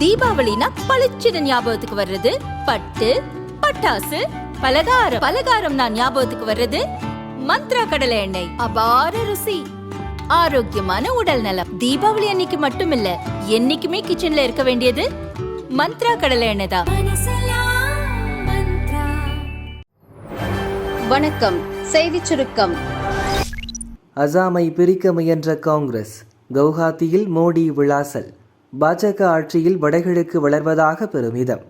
தீபாவளினா பளிச்சுன்னு ஞாபகத்துக்கு வர்றது. பட்டு பட்டாசு பலகாரம். பலகாரம் நான் ஞாபகத்துக்கு வர்றது. மந்த்ரா கடலை எண்ணெய். அபார ருசி. ஆரோக்கியமான உடல் நலம். தீபாவளி அன்னைக்கு மட்டும் இல்ல என்னைக்குமே கிச்சன்ல இருக்க வேண்டியது மந்த்ரா கடலை எண்ணெய் தான். வணக்கம். செய்திச் சுருக்கம். அசாமை பிரிக்க முயன்ற காங்கிரஸ் கவுஹாத்தியில் மோடி விளாசல். பாஜக ஆட்சியில் வடகிழக்கு வளர்வதாக பெருமிதம்.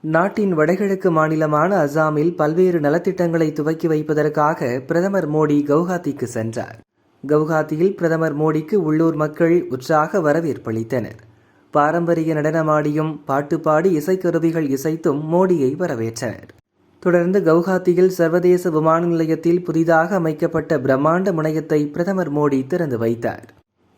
நாட்டின் வடகிழக்கு மாநிலமான அசாமில் பல்வேறு நலத்திட்டங்களை துவக்கி வைப்பதற்காக பிரதமர் மோடி கவுஹாத்திக்கு சென்றார். கவுஹாத்தியில் பிரதமர் மோடிக்கு உள்ளூர் மக்கள் உற்சாக வரவேற்பளித்தனர். பாரம்பரிய நடனமாடியும் பாட்டுப்பாடி இசைக்கருவிகள் இசைத்தும் மோடியை வரவேற்றனர். தொடர்ந்து கவுஹாத்தியில் சர்வதேச விமான நிலையத்தில் புதிதாக அமைக்கப்பட்ட பிரம்மாண்ட முனையத்தை பிரதமர் மோடி திறந்து வைத்தார்.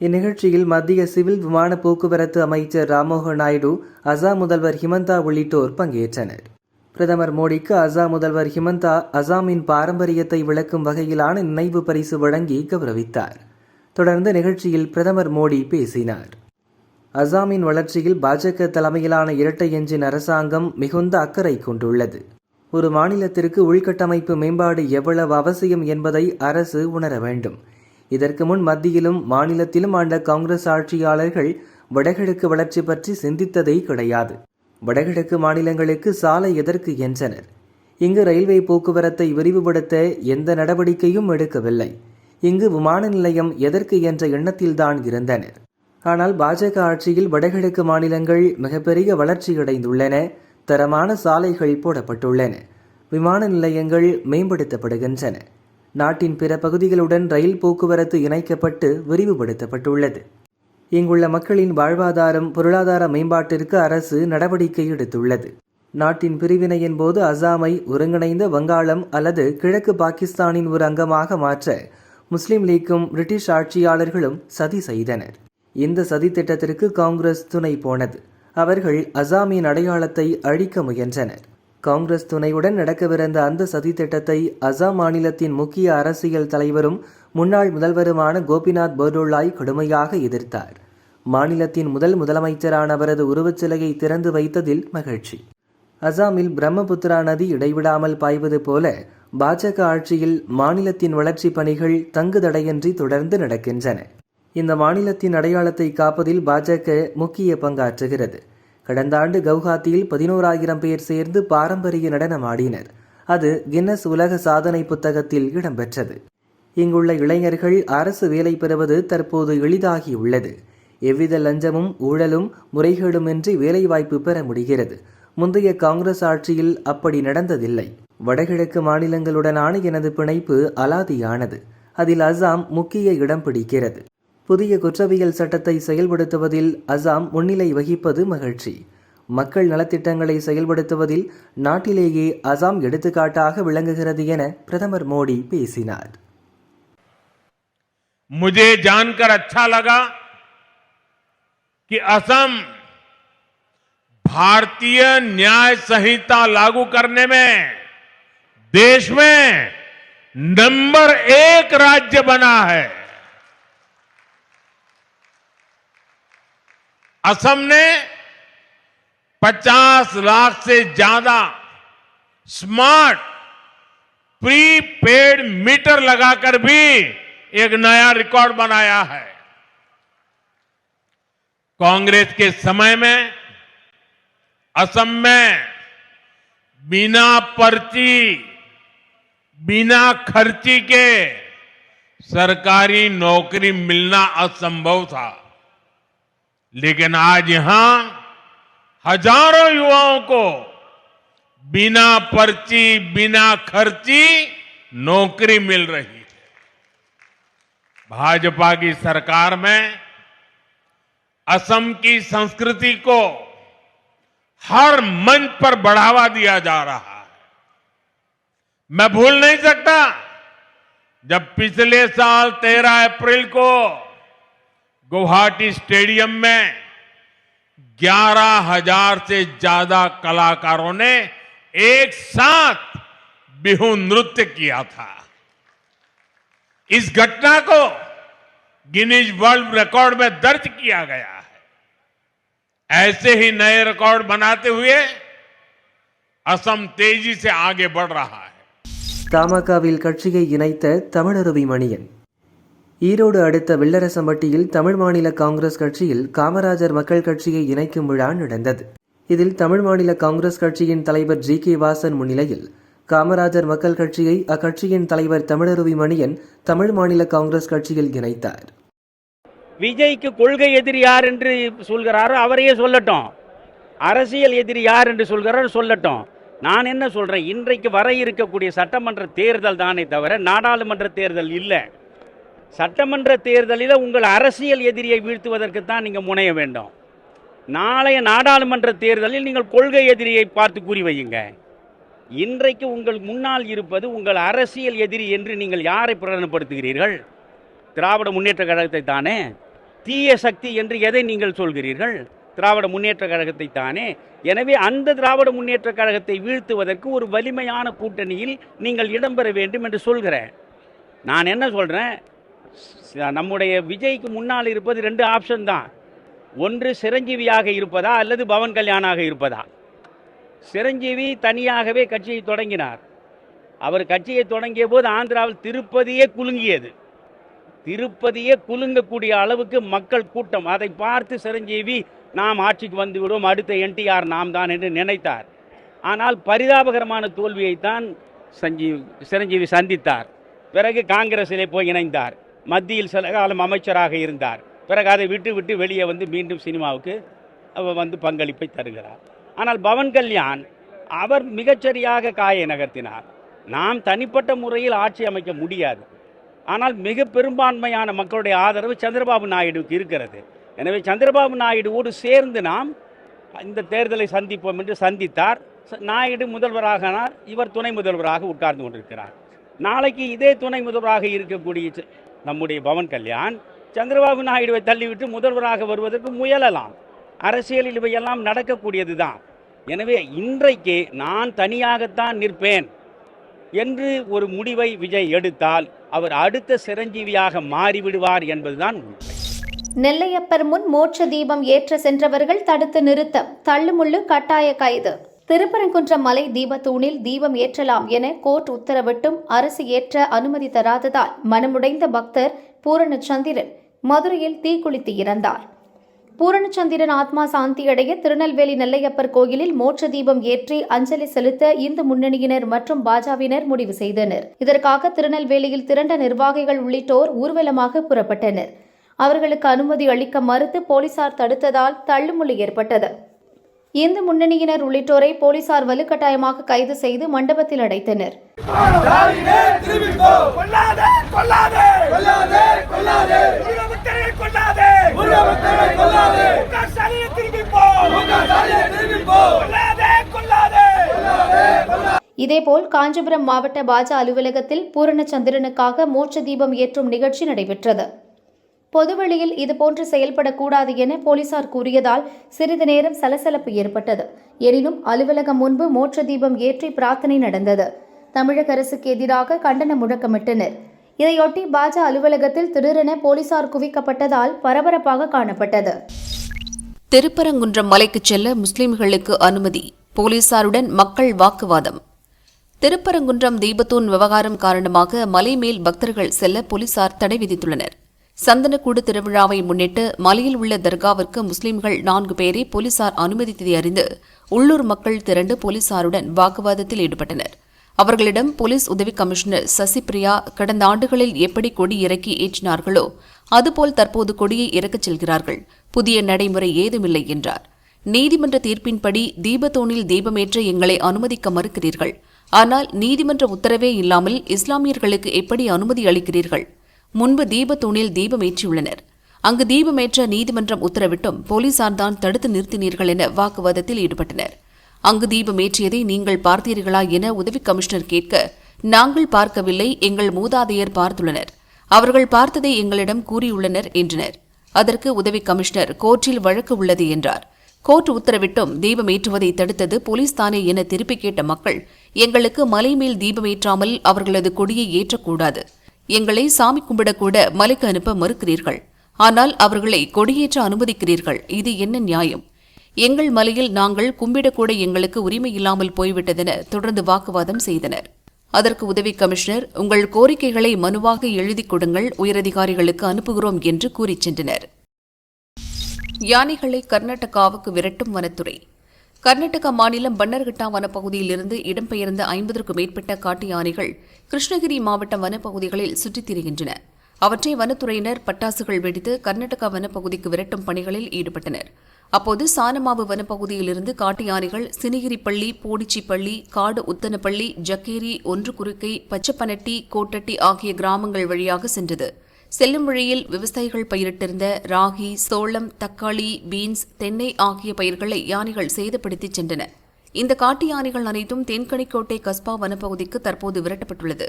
இந்நிகழ்ச்சியில் மத்திய சிவில் விமான போக்குவரத்து அமைச்சர் ராம்மோகன் நாயுடு அசாம் முதல்வர் ஹிமந்தா உள்ளிட்டோர் பங்கேற்றனர். பிரதமர் மோடிக்கு அசாம் முதல்வர் ஹிமந்தா அசாமின் பாரம்பரியத்தை விளக்கும் வகையிலான நினைவு பரிசு வழங்கி கௌரவித்தார். தொடர்ந்து நிகழ்ச்சியில் பிரதமர் மோடி பேசினார். அசாமின் வளர்ச்சியில் பாஜக தலைமையிலான இரட்டை எஞ்சின் அரசாங்கம் மிகுந்த அக்கறை கொண்டுள்ளது. ஒரு மாநிலத்திற்கு உள்கட்டமைப்பு மேம்பாடு எவ்வளவு அவசியம் என்பதை அரசு உணர வேண்டும். இதற்கு முன் மத்தியிலும் மாநிலத்திலும் ஆண்ட காங்கிரஸ் ஆட்சியாளர்கள் வடகிழக்கு வளர்ச்சி பற்றி சிந்தித்ததே கிடையாது. வடகிழக்கு மாநிலங்களுக்கு சாலை எதற்கு என்றனர். இங்கு ரயில்வே போக்குவரத்தை விரிவுபடுத்த எந்த நடவடிக்கையும் எடுக்கவில்லை. இங்கு விமான நிலையம் எதற்கு என்ற எண்ணத்தில்தான் இருந்தனர். ஆனால் பாஜக ஆட்சியில் வடகிழக்கு மாநிலங்கள் மிகப்பெரிய வளர்ச்சியடைந்துள்ளன. தரமான சாலைகள் போடப்பட்டுள்ளன. விமான நிலையங்கள் மேம்படுத்தப்படுகின்றன. நாட்டின் பிற பகுதிகளுடன் ரயில் போக்குவரத்து இணைக்கப்பட்டு விரிவுபடுத்தப்பட்டுள்ளது. இங்குள்ள மக்களின் வாழ்வாதாரம் பொருளாதார மேம்பாட்டிற்கு அரசு நடவடிக்கை எடுத்துள்ளது. நாட்டின் பிரிவினையின் போது அசாமை ஒருங்கிணைந்த வங்காளம் அல்லது கிழக்கு பாகிஸ்தானின் ஒரு அங்கமாக மாற்ற முஸ்லிம் லீக்கும் பிரிட்டிஷ் ஆட்சியாளர்களும் சதி செய்தனர். இந்த சதி திட்டத்திற்கு காங்கிரஸ் துணை போனது. அவர்கள் அசாமின் அடையாளத்தை அழிக்க முயன்றனர். காங்கிரஸ் துணையுடன் நடக்கவிருந்த அந்த சதி திட்டத்தை அசாம் மாநிலத்தின் முக்கிய அரசியல் தலைவரும் முன்னாள் முதல்வருமான கோபிநாத் பர்டோலாய் கடுமையாக எதிர்த்தார். மாநிலத்தின் முதல் முதலமைச்சரான அவரது உருவச்சிலையை திறந்து வைத்ததில் மகிழ்ச்சி. அசாமில் பிரம்மபுத்திரா நதி இடைவிடாமல் பாய்வது போல பாஜக ஆட்சியில் மாநிலத்தின் வளர்ச்சி பணிகள் தங்குதடையின்றி தொடர்ந்து நடக்கின்றன. இந்த மாநிலத்தின் அடையாளத்தை காப்பதில் பாஜக முக்கிய பங்காற்றுகிறது. கடந்த ஆண்டு கவுஹாத்தியில் பதினோராயிரம் பேர் சேர்ந்து பாரம்பரிய நடனம் ஆடினர். அது கின்னஸ் உலக சாதனை புத்தகத்தில் இடம்பெற்றது. இங்குள்ள இளைஞர்கள் அரசு வேலை பெறுவது தற்போது எளிதாகியுள்ளது. எவ்வித லஞ்சமும் ஊழலும் முறைகேடுமின்றி வேலைவாய்ப்பு பெற முடிகிறது. முந்தைய காங்கிரஸ் ஆட்சியில் அப்படி நடந்ததில்லை. வடகிழக்கு மாநிலங்களுடனான எனது பிணைப்பு அலாதியானது. அதில் அசாம் முக்கிய இடம் பிடிக்கிறது. புதிய குற்றவியல் சட்டத்தை செயல்படுத்துவதில் அசாம் முன்னிலை வகிப்பது மகிழ்ச்சி மக்கள் நலத்திட்டங்களை செயல்படுத்துவதில் நாட்டிலேயே அசாம் எடுத்துக்காட்டாக விளங்குகிறது என பிரதமர் மோடி பேசினார் मुझे जानकर अच्छा लगा कि असम भारतीय न्याय संहिता लागू करने में देश में नंबर एक राज्य बना है असम ने 50 लाख से ज़्यादा स्मार्ट प्रीपेड मीटर लगाकर भी एक नया रिकॉर्ड बनाया है। कांग्रेस के समय में, असम में बिना पर्ची, बिना खर्ची के सरकारी नौकरी मिलना असंभव था। लेकिन आज यहाँ हज़ारों युवाओं को बिना पर्ची, बिना खर्ची नौकरी मिल रही है। भाजपा की सरकार में असम की संस्कृति को हर मंच पर बढ़ावा दिया जा रहा है। मैं भूल नहीं सकता, जब पिछले साल 13 अप्रैल को गुवाहाटी स्टेडियम में ग्यारह हजार से ज्यादा कलाकारों ने एक साथ बिहू नृत्य किया था इस घटना को गिनीज वर्ल्ड रिकॉर्ड में दर्ज किया गया है ऐसे ही नए रिकॉर्ड बनाते हुए असम तेजी से आगे बढ़ रहा है தமாகவில் கட்சியை இணைத்த தமிழருவி மணியன் ஈரோடு அடுத்த வில்லரசம்பட்டியில் தமிழ் மாநில காங்கிரஸ் கட்சியில் காமராஜர் மக்கள் கட்சியை இணைக்கும் விழா நடந்தது. இதில் தமிழ் மாநில காங்கிரஸ் கட்சியின் தலைவர் ஜி கே வாசன் முன்னிலையில் காமராஜர் மக்கள் கட்சியை அக்கட்சியின் தலைவர் தமிழருவி மணியன் தமிழ் மாநில காங்கிரஸ் கட்சியில் இணைத்தார். விஜய்க்கு கொள்கை எதிரி யார் என்று சொல்கிறாரோ அவரையே சொல்லட்டும். அரசியல் எதிரி யார் என்று சொல்கிறாரோ சொல்லட்டும். நான் என்ன சொல்றேன்? இன்றைக்கு வர இருக்கக்கூடிய சட்டமன்ற தேர்தல் தானே தவிர நாடாளுமன்ற தேர்தல் இல்லை. சட்டமன்ற தேர்தலில் உங்கள் அரசியல் எதிரியை வீழ்த்துவதற்கு தான் நீங்கள் முனைய வேண்டும். நாளைய நாடாளுமன்ற தேர்தலில் நீங்கள் கொள்கை எதிரியை பார்த்து கூறி வையுங்க. இன்றைக்கு உங்கள் முன்னால் இருப்பது உங்கள் அரசியல் எதிரி என்று நீங்கள் யாரை பிரகடனப்படுத்துகிறீர்கள்? திராவிட முன்னேற்ற கழகத்தை தானே? தீய சக்தி என்று எதை நீங்கள் சொல்கிறீர்கள்? திராவிட முன்னேற்ற கழகத்தை தானே? எனவே அந்த திராவிட முன்னேற்ற கழகத்தை வீழ்த்துவதற்கு ஒரு வலிமையான கூட்டணியில் நீங்கள் இடம்பெற வேண்டும் என்று சொல்கிறேன். நான் என்ன சொல்கிறேன் நம்முடைய விஜய்க்கு முன்னால் இருப்பது ரெண்டு ஆப்ஷன் தான். ஒன்று சிரஞ்சீவியாக இருப்பதா அல்லது பவன் கல்யாணாக இருப்பதா? சிரஞ்சீவி தனியாகவே கட்சியை தொடங்கினார். அவர் கட்சியை தொடங்கிய போது ஆந்திராவில் திருப்பதியே குலுங்கியது. திருப்பதியே குலுங்கக்கூடிய அளவுக்கு மக்கள் கூட்டம். அதை பார்த்து சிரஞ்சீவி நாம் ஆட்சிக்கு வந்து விடுவோம் அடுத்த என்டிஆர் நாம் தான் என்று நினைத்தார். ஆனால் பரிதாபகரமான தோல்வியைத்தான் சஞ்சீவ் சிரஞ்சீவி சந்தித்தார். பிறகு காங்கிரஸிலே போய் இணைந்தார். மத்தியில் சில காலம் அமைச்சராக இருந்தார். பிறகு அதை விட்டு விட்டு வெளியே வந்து மீண்டும் சினிமாவுக்கு அவர் வந்து பங்களிப்பை தருகிறார். ஆனால் பவன் கல்யாண் அவர் மிகச்சரியாக காயை நகர்த்தினார். நாம் தனிப்பட்ட முறையில் ஆட்சி அமைக்க முடியாது. ஆனால் மிக பெரும்பான்மையான மக்களுடைய ஆதரவு சந்திரபாபு நாயுடுவுக்கு இருக்கிறது. எனவே சந்திரபாபு நாயுடுவோடு சேர்ந்து நாம் இந்த தேர்தலை சந்திப்போம் என்று சந்தித்தார். நாயுடு முதல்வராகனார். இவர் துணை முதல்வராக உட்கார்ந்து கொண்டிருக்கிறார். நாளைக்கு இதே துணை முதல்வராக இருக்கக்கூடிய நம்முடைய பவன் கல்யாண் சந்திரபாபு நாயுடுவை தள்ளிவிட்டு முதல்வராக வருவதற்கு முயலலாம். அரசியலில் இவையெல்லாம் நடக்கக்கூடியது தான் எனவே இன்றைக்கு நான் தனியாகத்தான் நிற்பேன் என்று ஒரு முடிவை விஜய் எடுத்தால் அவர் அடுத்த சிரஞ்சீவியாக மாறிவிடுவார் என்பதுதான் உண்மை. நெல்லையப்பர் முன் மோட்ச தீபம் ஏற்ற சென்றவர்கள் தடுத்து நிறுத்தம் தள்ளுமுள்ளு கட்டாய கைது. திருப்பரங்குன்றம் மலை தீபத்தூணில் தீபம் ஏற்றலாம் என கோர்ட் உத்தரவிட்டும் அரசு ஏற்ற அனுமதி தராததால் மனமுடைந்த பக்தர் பூரணச்சந்திரன் மதுரையில் தீக்குளித்து இறந்தார். பூரணச்சந்திரன் ஆத்மா சாந்தியடைய திருநெல்வேலி நெல்லையப்பர் கோயிலில் மோட்ச தீபம் ஏற்றி அஞ்சலி செலுத்த இந்து முன்னணியினர் மற்றும் பாஜவினர் முடிவு செய்தனர். இதற்காக திருநெல்வேலியில் திரண்ட நிர்வாகிகள் உள்ளிட்டோர் ஊர்வலமாக புறப்பட்டனர். அவர்களுக்கு அனுமதி அளிக்க மறுத்து போலீசார் தடுத்ததால் தள்ளுமுள்ளி ஏற்பட்டது. இந்து முன்னணியினர் உள்ளிட்டோரை போலீசார் வலுக்கட்டாயமாக கைது செய்து மண்டபத்தில் அடைத்தனர். இதேபோல் காஞ்சிபுரம் மாவட்ட பாஜ அலுவலகத்தில் பூரணச்சந்திரனுக்காக மோட்ச தீபம் ஏற்றும் நிகழ்ச்சி நடைபெற்றது. பொதுவெளியில் இதுபோன்று செயல்படக்கூடாது என போலீசார் கூறியதால் சிறிது நேரம் சலசலப்பு ஏற்பட்டது. எனினும் அலுவலகம் முன்பு மோட்ச தீபம் ஏற்றி பிரார்த்தனை நடந்தது. தமிழக அரசுக்கு எதிராக கண்டன முழக்கமிட்டனர். இதையொட்டி பாஜ அலுவலகத்தில் திடீரென போலீசார் குவிக்கப்பட்டதால் பரபரப்பாக காணப்பட்டது. திருப்பரங்குன்றம் மலைக்குச் செல்ல முஸ்லிம்களுக்கு அனுமதி போலீசாருடன் மக்கள் வாக்குவாதம். திருப்பரங்குன்றம் தீபத்தூன் விவகாரம் காரணமாக மலை மேல் பக்தர்கள் செல்ல போலீசார் தடை விதித்துள்ளனர். சந்தனக்கூடு திருவிழாவை முன்னிட்டு மலையில் உள்ள தர்காவிற்கு முஸ்லிம்கள் நான்கு பேரை போலீசார் அனுமதித்ததை அறிந்து உள்ளூர் மக்கள் திரண்டு போலீசாருடன் வாக்குவாதத்தில் ஈடுபட்டனர். அவர்களிடம் போலீஸ் உதவி கமிஷனர் சசிபிரியா கடந்த ஆண்டுகளில் எப்படி கொடி இறக்கி ஏற்றினார்களோ அதுபோல் தற்போது கொடியை இறக்கச் செல்கிறார்கள். புதிய நடைமுறை ஏதுமில்லை என்றார். நீதிமன்ற தீர்ப்பின்படி தீபத்தோனில் தீபமேற்ற எங்களை அனுமதிக்க மறுக்கிறீர்கள். ஆனால் நீதிமன்ற உத்தரவே இல்லாமல் இஸ்லாமியர்களுக்கு எப்படி அனுமதி அளிக்கிறீர்கள்? முன்பு தீபத்தூணில் தீபமேற்றியுள்ளனர். அங்கு தீபமேற்ற நீதிமன்றம் உத்தரவிட்டும் போலீசார்தான் தடுத்து நிறுத்தினீர்கள் என வாக்குவாதத்தில் ஈடுபட்டனர். அங்கு தீபமேற்றியதை நீங்கள் பார்த்தீர்களா என உதவி கமிஷனர் கேட்க நாங்கள் பார்க்கவில்லை எங்கள் மூதாதையர் பார்த்துள்ளனர். அவர்கள் பார்த்ததை எங்களிடம் கூறியுள்ளனர் என்றனர். அதற்கு உதவி கமிஷனர் கோர்ட்டில் வழக்கு உள்ளது என்றார். கோர்ட் உத்தரவிட்டும் தீபமேற்றுவதை தடுத்தது போலீஸ் தானே என திருப்பி கேட்ட மக்கள் எங்களுக்கு மலை மேல் தீபமேற்றாமல் அவர்களது கொடியை ஏற்றக்கூடாது. எங்களை சாமி கும்பிடக்கூட மலைக்கு அனுப்ப மறுக்கிறீர்கள். ஆனால் அவர்களை கொடியேற்ற அனுமதிக்கிறீர்கள். இது என்ன நியாயம்? எங்கள் மலையில் நாங்கள் கும்பிடக்கூட எங்களுக்கு உரிமை இல்லாமல் போய்விட்டதென தொடர்ந்து வாக்குவாதம் செய்தனர். அதற்கு உதவி கமிஷனர் உங்கள் கோரிக்கைகளை மனுவாக எழுதிக் கொடுங்கள் உயரதிகாரிகளுக்கு அனுப்புகிறோம் என்று கூறிச் சென்றனர். யானைகளை கர்நாடகாவுக்கு விரட்டும் வனத்துறை. கர்நாடக மாநிலம் பன்னர்கட்டா வனப்பகுதியிலிருந்து இடம்பெயர்ந்த ஐம்பதற்கும் மேற்பட்ட காட்டு யானைகள் கிருஷ்ணகிரி மாவட்ட வனப்பகுதிகளில் சுற்றித் திரிகின்றன. அவற்றை வனத்துறையினர் பட்டாசுகள் வெடித்து கர்நாடக வனப்பகுதிக்கு விரட்டும் பணிகளில் ஈடுபட்டனர். அப்போது சானமாவு வனப்பகுதியிலிருந்து காட்டு யானைகள் சினிகிரிப்பள்ளி போடிச்சிப்பள்ளி காடு உத்தனப்பள்ளி ஜக்கேரி ஒன்று குறுக்கை பச்சப்பனட்டி கோட்டட்டி ஆகிய கிராமங்கள் வழியாக சென்றது. செல்லும் வழியில் விவசாயிகள் பயிரிட்டிருந்த ராகி சோளம் தக்காளி பீன்ஸ் தென்னை ஆகிய பயிர்களை யானைகள் சேதப்படுத்திச் சென்றன. இந்த காட்டு யானைகள் அனைத்தும் தென்கனிக்கோட்டை கஸ்பா வனப்பகுதிக்கு தற்போது விரட்டப்பட்டுள்ளது.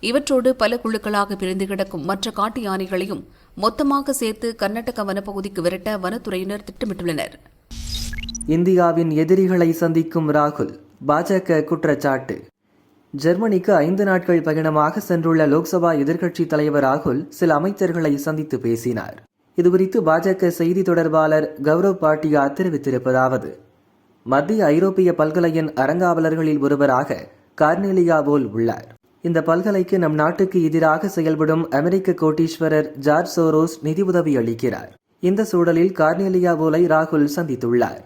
இவற்றோடு பல குழுக்களாக பிரிந்து கிடக்கும் மற்ற காட்டு யானைகளையும் மொத்தமாக சேர்த்து கர்நாடக வனப்பகுதிக்கு விரட்ட வனத்துறையினர் திட்டமிட்டுள்ளனர். இந்தியாவின் எதிரிகளை சந்திக்கும் ராகுல் பாஜக குற்றச்சாட்டு. ஜெர்மனிக்கு ஐந்து நாட்கள் பயணமாக சென்றுள்ள லோக்சபா எதிர்க்கட்சி தலைவர் ராகுல் சில அமைச்சர்களை சந்தித்து பேசினார். இதுகுறித்து பாஜக செய்தி தொடர்பாளர் கௌரவ் பாட்டியா தெரிவித்திருப்பதாவது மத்திய ஐரோப்பிய பல்கலையின் அறங்காவலர்களில் ஒருவராக கார்னேலியா போல் உள்ளார். இந்த பல்கலைக்கு நம் நாட்டுக்கு எதிராக செயல்படும் அமெரிக்க கோட்டீஸ்வரர் ஜார்ஜ் சோரோஸ் நிதி உதவி அளிக்கிறார். இந்த சூழலில் கார்னேலியா போலை ராகுல் சந்தித்துள்ளார்.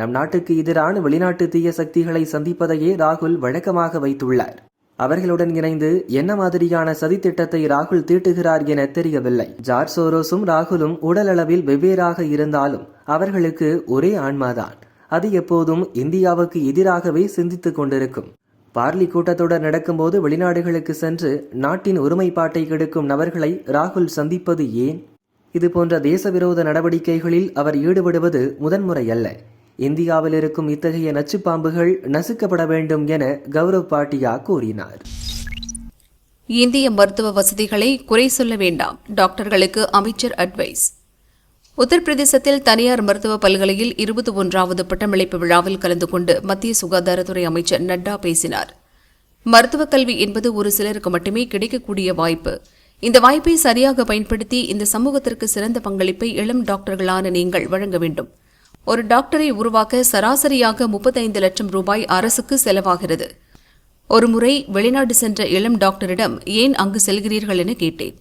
நம் நாட்டுக்கு எதிரான வெளிநாட்டு தீய சக்திகளை சந்திப்பதையே ராகுல் வழக்கமாக வைத்துள்ளார். அவர்களுடன் இணைந்து என்ன மாதிரியான சதித்திட்டத்தை ராகுல் தீட்டுகிறார் என தெரியவில்லை. ஜார்ஜ் சோரோஸும் ராகுலும் உடலளவில் வெவ்வேறாக இருந்தாலும் அவர்களுக்கு ஒரே ஆன்மாதான். அது எப்போதும் இந்தியாவுக்கு எதிராகவே சிந்தித்துக் கொண்டிருக்கும். பார்லி கூட்டத்தொடர் நடக்கும்போது வெளிநாடுகளுக்கு சென்று நாட்டின் ஒருமைப்பாட்டை கெடுக்கும் நபர்களை ராகுல் சந்திப்பது ஏன்? இது போன்ற தேசவிரோத நடவடிக்கைகளில் அவர் ஈடுபடுவது முதன்முறையல்ல. இந்தியாவில் இருக்கும் இத்தகைய நச்சுப்பாம்புகள் நசுக்கப்பட வேண்டும் என கௌரவ் பாட்டியா கூறினார். இந்திய மருத்துவ வசதிகளை குறை சொல்ல வேண்டாம் டாக்டர்களுக்கு அமைச்சர் அட்வைஸ் உத்தரப்பிரதேசத்தில் தனியார் மருத்துவ பல்கலையில் இருபத்தி ஒன்றாவது பட்டமளிப்பு விழாவில் கலந்து கொண்டு மத்திய சுகாதாரத்துறை அமைச்சர் நட்டா பேசினார். மருத்துவக் கல்வி என்பது ஒரு சிலருக்கு மட்டுமே கிடைக்கக்கூடிய வாய்ப்பு. இந்த வாய்ப்பை சரியாக பயன்படுத்தி இந்த சமூகத்திற்கு சிறந்த பங்களிப்பை இளம் டாக்டர்களான நீங்கள் வழங்க வேண்டும். ஒரு டாக்டரை உருவாக்க சராசரியாக முப்பத்தைந்து லட்சம் ரூபாய் அரசுக்கு செலவாகிறது. ஒருமுறை வெளிநாடு சென்ற இளம் டாக்டரிடம் ஏன் அங்கு செல்கிறீர்கள் என கேட்டேன்.